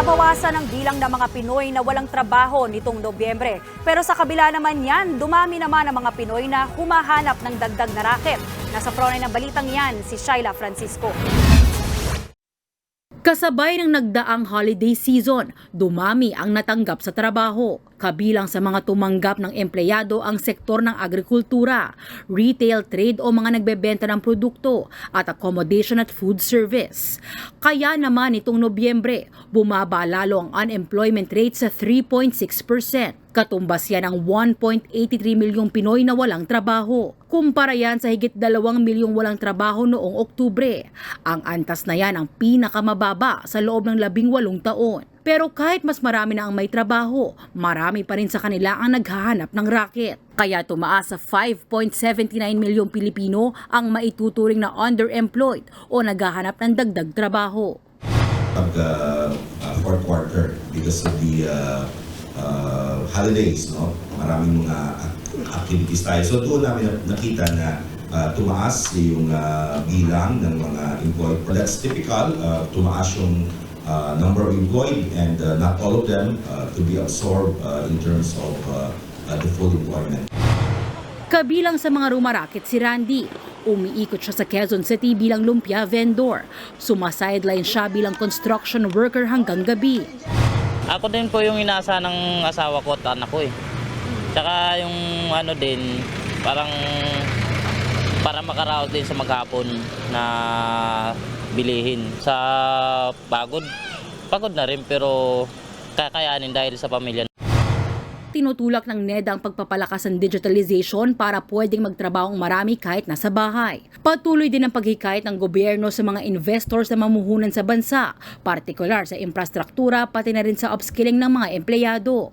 Nabawasan ang bilang ng mga Pinoy na walang trabaho nitong Nobyembre. Pero sa kabila naman yan, dumami naman ang mga Pinoy na humahanap ng dagdag na racket. Nasa frontline ng balitang yan, si Shaila Francisco. Kasabay ng nagdaang holiday season, dumami ang natanggap sa trabaho. Kabilang sa mga tumanggap ng empleyado ang sektor ng agrikultura, retail trade o mga nagbebenta ng produkto at accommodation at food service. Kaya naman itong Nobyembre, bumaba lalo ang unemployment rate sa 3.6%. Katumbas yan ang 1.83 milyong Pinoy na walang trabaho. Kumpara yan sa higit 2 milyong walang trabaho noong Oktubre. Ang antas na yan ang pinakamababa sa loob ng labing walong taon. Pero kahit mas marami na ang may trabaho, marami pa rin sa kanila ang naghahanap ng racket. Kaya tumaas sa 5.79 milyong Pilipino ang maituturing na underemployed o naghahanap ng dagdag trabaho. pag uh, uh, fourth quarter because of the uh, uh, holidays, no? Maraming mga ac- activities tayo. So doon namin na- nakita na uh, tumaas yung uh, bilang ng mga employed. That's typical, uh, tumaas yung uh, number of employed and uh, not all of them uh, to be absorbed uh, in terms of uh, uh, the full employment. Kabilang sa mga rumarakit si Randy. Umiikot siya sa Quezon City bilang lumpia vendor. Sumasideline siya bilang construction worker hanggang gabi. Ako din po yung inaasa ng asawa ko at anak ko eh. Tsaka yung ano din, parang para makaraos din sa maghapon na bilihin. Sa pagod, pagod na rin pero kakayanin dahil sa pamilya. Tinutulak ng NEDA ang pagpapalakas ng digitalization para pwedeng magtrabaho ang marami kahit nasa bahay. Patuloy din ang paghikayat ng gobyerno sa mga investors na mamuhunan sa bansa, partikular sa infrastruktura pati na rin sa upskilling ng mga empleyado.